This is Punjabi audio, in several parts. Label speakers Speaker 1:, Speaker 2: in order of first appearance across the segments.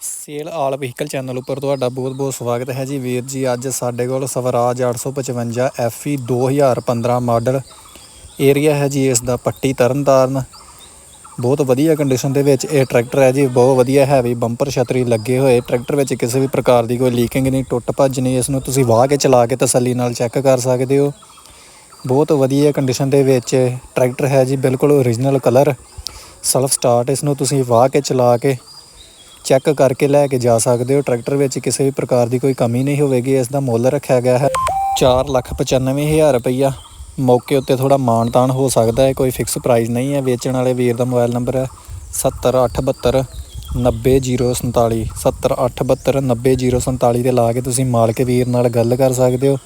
Speaker 1: ਸੇਲ ਆਲ ਵਹੀਕਲ ਚੈਨਲ ਉੱਪਰ ਤੁਹਾਡਾ ਬਹੁਤ-ਬਹੁਤ ਸਵਾਗਤ ਹੈ ਜੀ। ਵੀਰ ਜੀ, ਅੱਜ ਸਾਡੇ ਕੋਲ ਸਵਰਾਜ 855 FE 2015 ਮਾਡਲ ਏਰੀਆ ਹੈ ਜੀ। ਇਸ ਦਾ ਪੱਟੀ ਤਰਨਤਾਰਨ। ਬਹੁਤ ਵਧੀਆ ਕੰਡੀਸ਼ਨ ਦੇ ਵਿੱਚ ਇਹ ਟਰੈਕਟਰ ਹੈ ਜੀ। ਬਹੁਤ ਵਧੀਆ ਹੈਵੀ ਬੰਪਰ ਛਤਰੀ ਲੱਗੇ ਹੋਏ। ਟਰੈਕਟਰ ਵਿੱਚ ਕਿਸੇ ਵੀ ਪ੍ਰਕਾਰ ਦੀ ਕੋਈ ਲੀਕਿੰਗ ਨਹੀਂ, ਟੁੱਟ ਭੱਜ ਨਹੀਂ। ਇਸ ਨੂੰ ਤੁਸੀਂ ਵਾਹ ਕੇ ਚਲਾ ਕੇ ਤਸੱਲੀ ਨਾਲ ਚੈੱਕ ਕਰ ਸਕਦੇ ਹੋ। ਬਹੁਤ ਵਧੀਆ ਕੰਡੀਸ਼ਨ ਦੇ ਵਿੱਚ ਟਰੈਕਟਰ ਹੈ ਜੀ। ਬਿਲਕੁਲ ਓਰੀਜਨਲ ਕਲਰ ਸੈਲਫ ਸਟਾਰਟ ਇਸ ਨੂੰ ਤੁਸੀਂ ਵਾਹ ਕੇ ਚਲਾ ਕੇ ਚੈੱਕ ਕਰਕੇ ਲੈ ਕੇ ਜਾ ਸਕਦੇ ਹੋ। ਟਰੈਕਟਰ ਵਿੱਚ ਕਿਸੇ ਵੀ ਪ੍ਰਕਾਰ ਦੀ ਕੋਈ ਕਮੀ ਨਹੀਂ ਹੋਵੇਗੀ। ਇਸ ਦਾ ਮੁੱਲ ਰੱਖਿਆ ਗਿਆ ਹੈ 495000 ਰੁਪਈਆ। ਮੌਕੇ ਉੱਤੇ ਥੋੜਾ ਤਾਣ ਹੋ ਸਕਦਾ ਹੈ। ਕੋਈ ਫਿਕਸ ਪ੍ਰਾਈਸ ਨਹੀਂ ਹੈ। ਵੇਚਣ ਵਾਲੇ ਵੀਰ ਦਾ ਮੋਬਾਈਲ ਨੰਬਰ ਹੈ 70872 90047 70872 90047 ਤੇ ਲਾ ਕੇ ਤੁਸੀਂ ਮਾਲਕ ਵੀਰ ਨਾਲ ਗੱਲ ਕਰ ਸਕਦੇ ਹੋ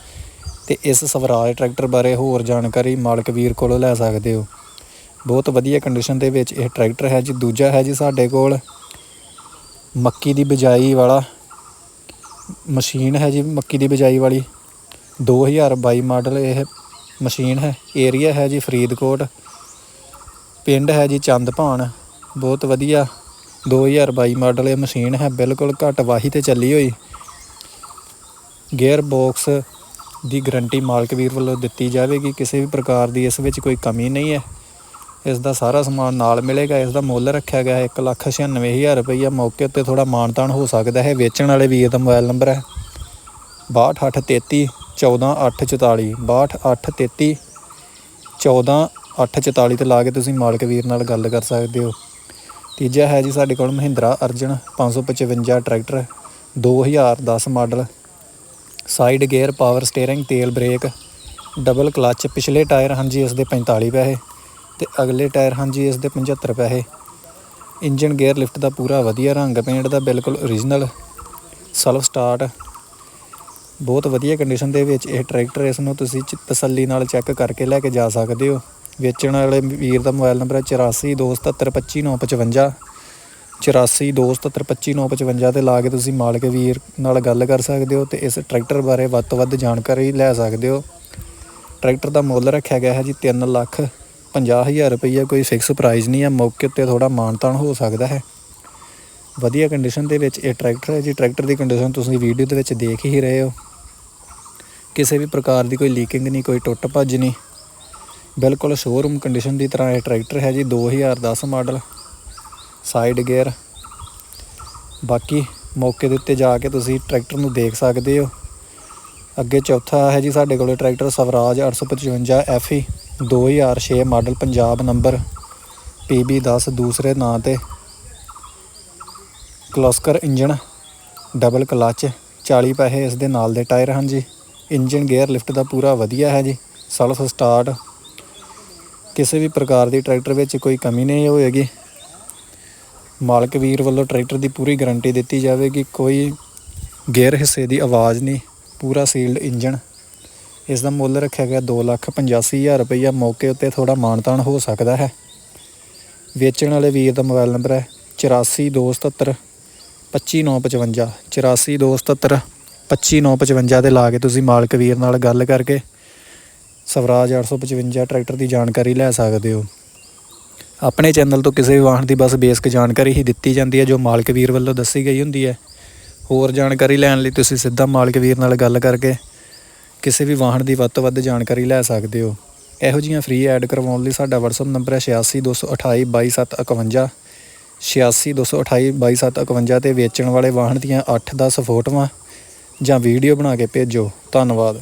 Speaker 1: ਤੇ ਇਸ ਸਵਰਾਜ ਟਰੈਕਟਰ ਬਾਰੇ ਹੋਰ ਜਾਣਕਾਰੀ ਮਾਲਕ ਵੀਰ ਕੋਲੋਂ ਲੈ ਸਕਦੇ ਹੋ। ਬਹੁਤ ਵਧੀਆ ਕੰਡੀਸ਼ਨ ਦੇ ਵਿੱਚ ਇਹ ਟਰੈਕਟਰ ਹੈ ਜੀ। ਦੂਜਾ ਹੈ ਜੀ ਸਾਡੇ ਕੋਲ ਮੱਕੀ ਦੀ ਬਿਜਾਈ ਵਾਲਾ ਮਸ਼ੀਨ ਹੈ ਜੀ, ਮੱਕੀ ਦੀ ਬਿਜਾਈ ਵਾਲੀ। 2022 ਮਾਡਲ ਇਹ ਮਸ਼ੀਨ ਹੈ, ਏਰੀਆ ਹੈ ਜੀ, ਫਰੀਦਕੋਟ। ਪਿੰਡ ਹੈ ਜੀ ਚੰਦਪਾਣ ਬਹੁਤ ਵਧੀਆ 2022 ਮਾਡਲ ਇਹ ਮਸ਼ੀਨ ਹੈ, ਬਿਲਕੁਲ ਘੱਟ ਵਾਹੀ ਤੇ ਚੱਲੀ ਹੋਈ। ਗੇਅਰ ਬਾਕਸ ਦੀ ਗਰੰਟੀ ਮਾਲਕ ਵੀਰ ਵੱਲੋਂ ਦਿੱਤੀ ਜਾਵੇਗੀ, ਕਿਸੇ ਵੀ ਪ੍ਰਕਾਰ ਦੀ ਇਸ ਵਿੱਚ ਕੋਈ ਕਮੀ ਨਹੀਂ ਹੈ। ਇਸ ਦਾ ਸਾਰਾ ਸਮਾਨ ਨਾਲ ਮਿਲੇਗਾ ਇਸ ਦਾ ਮੁੱਲ ਰੱਖਿਆ ਗਿਆ ਹੈ 196000 ਰੁਪਈਆ। ਮੌਕੇ ਉੱਤੇ ਥੋੜਾ ਮਾਨਤਾਨ ਹੋ ਸਕਦਾ ਹੈ। ਵੇਚਣ ਵਾਲੇ ਵੀਰ ਦਾ ਮੋਬਾਈਲ ਨੰਬਰ ਹੈ 6283 14844 62833 14844 ਤੇ ਲਾ ਕੇ ਤੁਸੀਂ ਮਾਲਕ ਵੀਰ ਨਾਲ ਗੱਲ ਕਰ ਸਕਦੇ ਹੋ। ਤੀਜਾ ਹੈ ਜੀ ਸਾਡੇ ਕੋਲ Mahindra Arjun 555 tractor 2010 model, side gear, power steering, ਤੇਲ ਬ੍ਰੇਕ, ਡਬਲ ਕਲੱਚ, ਪਿਛਲੇ ਟਾਇਰ ਹਨ ਜੀ ਇਸ ਦੇ 45 ਪੈਸੇ। ਤੇ ਅਗਲੇ ਟਾਇਰ ਹਨ ਜੀ ਇਸ ਦੇ 75 ਪੈਸੇ। ਇੰਜਨ ਗੇਅਰ ਲਿਫਟ ਦਾ ਪੂਰਾ ਵਧੀਆ ਰੰਗ, ਪੇਂਟ ਦਾ ਬਿਲਕੁਲ ਓਰੀਜਨਲ ਸੈਲਫ ਸਟਾਰਟ। ਬਹੁਤ ਵਧੀਆ ਕੰਡੀਸ਼ਨ ਦੇ ਵਿੱਚ ਇਹ ਟਰੈਕਟਰ ਇਸ ਨੂੰ ਤੁਸੀਂ ਚ- ਤਸੱਲੀ ਨਾਲ ਚੈੱਕ ਕਰਕੇ ਲੈ ਕੇ ਜਾ ਸਕਦੇ ਹੋ। ਵੇਚਣ ਵਾਲੇ ਵੀਰ ਦਾ ਮੋਬਾਈਲ ਨੰਬਰ ਹੈ 8427725955 8427725955 ਤੇ ਲਾ ਕੇ ਤੁਸੀਂ ਮਾਲਕ ਵੀਰ ਨਾਲ ਗੱਲ ਕਰ ਸਕਦੇ ਹੋ ਤੇ ਇਸ ਟਰੈਕਟਰ ਬਾਰੇ ਵੱਧ ਤੋਂ ਵੱਧ ਜਾਣਕਾਰੀ ਲੈ ਸਕਦੇ ਹੋ। ਟਰੈਕਟਰ ਦਾ ਮੁੱਲ ਰੱਖਿਆ ਗਿਆ ਹੈ ਜੀ 3 ਲੱਖ। 50000 ਰੁਪਈਆ ਕੋਈ ਫਿਕਸ ਪ੍ਰਾਈਸ ਨਹੀਂ ਹੈ ਮੌਕੇ ਉੱਤੇ ਥੋੜਾ ਮਾਨਤਾਨ ਹੋ ਸਕਦਾ ਹੈ। ਵਧੀਆ ਕੰਡੀਸ਼ਨ ਦੇ ਵਿੱਚ ਇਹ ਟਰੈਕਟਰ ਹੈ ਜੀ ਟਰੈਕਟਰ ਦੀ ਕੰਡੀਸ਼ਨ ਤੁਸੀਂ ਵੀਡੀਓ ਦੇ ਵਿੱਚ ਦੇਖ ਹੀ ਰਹੇ ਹੋ। ਕਿਸੇ ਵੀ ਪ੍ਰਕਾਰ ਦੀ ਕੋਈ ਲੀਕਿੰਗ ਨਹੀਂ, ਕੋਈ ਟੁੱਟ ਭੱਜ ਨਹੀਂ। ਬਿਲਕੁਲ ਸ਼ੋਰੂਮ ਕੰਡੀਸ਼ਨ ਦੀ ਤਰ੍ਹਾਂ ਇਹ ਟਰੈਕਟਰ ਹੈ ਜੀ 2010 ਮਾਡਲ ਸਾਈਡ ਗੇਅਰ ਬਾਕੀ ਮੌਕੇ ਦੇ ਉੱਤੇ ਜਾ ਕੇ ਤੁਸੀਂ ਟਰੈਕਟਰ ਨੂੰ ਦੇਖ ਸਕਦੇ ਹੋ। ਅੱਗੇ ਚੌਥਾ ਹੈ ਜੀ, ਸਾਡੇ ਕੋਲ tractor Swaraj 855 FE 2006 model Punjab number PB10 ਦੂਸਰੇ ਨਾਂ ਤੇ ਕਲੋਸਕਰ ਇੰਜਨ ਡਬਲ ਕਲਚ 40 ਪੈਸੇ ਇਸ ਦੇ ਨਾਲ ਦੇ ਟਾਇਰ ਹਨ ਜੀ। ਇੰਜਨ ਗੇਅਰ ਲਿਫਟ ਦਾ ਪੂਰਾ ਵਧੀਆ ਹੈ ਜੀ। Self start. ਕਿਸੇ ਵੀ ਪ੍ਰਕਾਰ ਦੀ ਟਰੈਕਟਰ ਵਿੱਚ ਕੋਈ ਕਮੀ ਨਹੀਂ ਹੋਏਗੀ। ਮਾਲਕ ਵੀਰ ਵੱਲੋਂ ਟਰੈਕਟਰ ਦੀ ਪੂਰੀ ਗਾਰੰਟੀ ਦਿੱਤੀ ਜਾਵੇਗੀ। ਕੋਈ ਗੇਅਰ ਹਿੱਸੇ ਦੀ ਆਵਾਜ਼ ਨਹੀਂ। ਪੂਰਾ ਸੀਲਡ ਇੰਜਨ ਇਸ ਦਾ ਮੁੱਲ ਰੱਖਿਆ ਗਿਆ 285000 ਰੁਪਈਆ। ਮੌਕੇ ਉੱਤੇ ਥੋੜਾ ਮਾਨਤਾਨ ਹੋ ਸਕਦਾ ਹੈ। ਵੇਚਣ ਵਾਲੇ ਵੀਰ ਦਾ ਮੋਬਾਈਲ ਨੰਬਰ ਹੈ 8427 25955 8427 25955 ਦੇ ਲਾ ਕੇ ਤੁਸੀਂ ਮਾਲਕ ਵੀਰ ਨਾਲ ਗੱਲ ਕਰਕੇ ਸਵਰਾਜ 855 ਟਰੈਕਟਰ ਦੀ ਜਾਣਕਾਰੀ ਲੈ ਸਕਦੇ ਹੋ। ਆਪਣੇ ਚੈਨਲ ਤੋਂ ਕਿਸੇ ਵੀ ਵਾਹਨ ਦੀ ਬਸ ਬੇਸਿਕ ਜਾਣਕਾਰੀ ਹੀ ਦਿੱਤੀ ਜਾਂਦੀ ਹੈ, ਜੋ ਮਾਲਕ ਵੀਰ ਵੱਲੋਂ ਦੱਸੀ ਗਈ ਹੁੰਦੀ ਹੈ। ਹੋਰ ਜਾਣਕਾਰੀ ਲੈਣ ਲਈ ਤੁਸੀਂ ਸਿੱਧਾ ਮਾਲਕ ਵੀਰ ਨਾਲ ਗੱਲ ਕਰਕੇ ਕਿਸੇ ਵੀ ਵਾਹਨ ਦੀ ਵੱਧ ਤੋਂ ਵੱਧ ਜਾਣਕਾਰੀ ਲੈ ਸਕਦੇ ਹੋ। ਇਹੋ ਜਿਹੀਆਂ ਫ੍ਰੀ ਐਡ ਕਰਵਾਉਣ ਲਈ ਸਾਡਾ WhatsApp ਨੰਬਰ ਹੈ 8628 22751 8628 22751 ਤੇ ਵੇਚਣ ਵਾਲੇ ਵਾਹਨ ਦੀਆਂ 8-10 ਫੋਟੋਆਂ ਜਾਂ ਵੀਡੀਓ ਬਣਾ ਕੇ ਭੇਜੋ। ਧੰਨਵਾਦ।